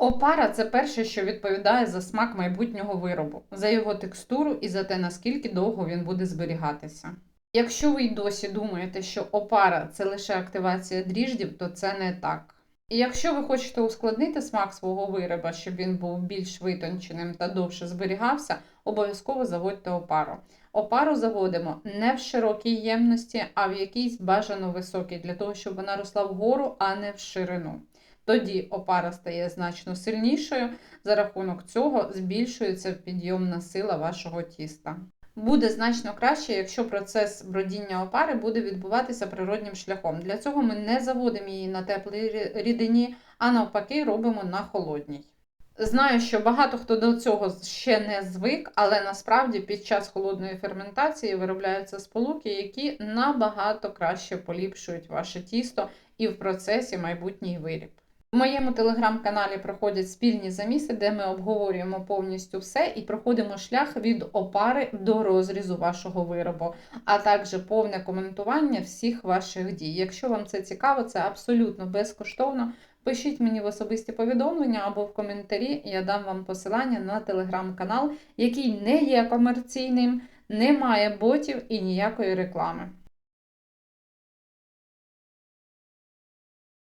Опара це перше, що відповідає за смак майбутнього виробу, за його текстуру і за те, наскільки довго він буде зберігатися. Якщо ви й досі думаєте, що опара це лише активація дріждів, то це не так. І якщо ви хочете ускладнити смак свого вироба, щоб він був більш витонченим та довше зберігався, обов'язково заводьте опару. Опару заводимо не в широкій ємності, а в якійсь бажано високій, для того, щоб вона росла вгору, а не в ширину. Тоді опара стає значно сильнішою, за рахунок цього збільшується підйомна сила вашого тіста. Буде значно краще, якщо процес бродіння опари буде відбуватися природнім шляхом. Для цього ми не заводимо її на теплій рідині, а навпаки робимо на холодній. Знаю, що багато хто до цього ще не звик, але насправді під час холодної ферментації виробляються сполуки, які набагато краще поліпшують ваше тісто і в процесі майбутній виріб. В моєму телеграм-каналі проходять спільні заміси, де ми обговорюємо повністю все і проходимо шлях від опари до розрізу вашого виробу, а також повне коментування всіх ваших дій. Якщо вам це цікаво, це абсолютно безкоштовно. Пишіть мені в особисті повідомлення або в коментарі, я дам вам посилання на телеграм-канал, який не є комерційним, не має ботів і ніякої реклами.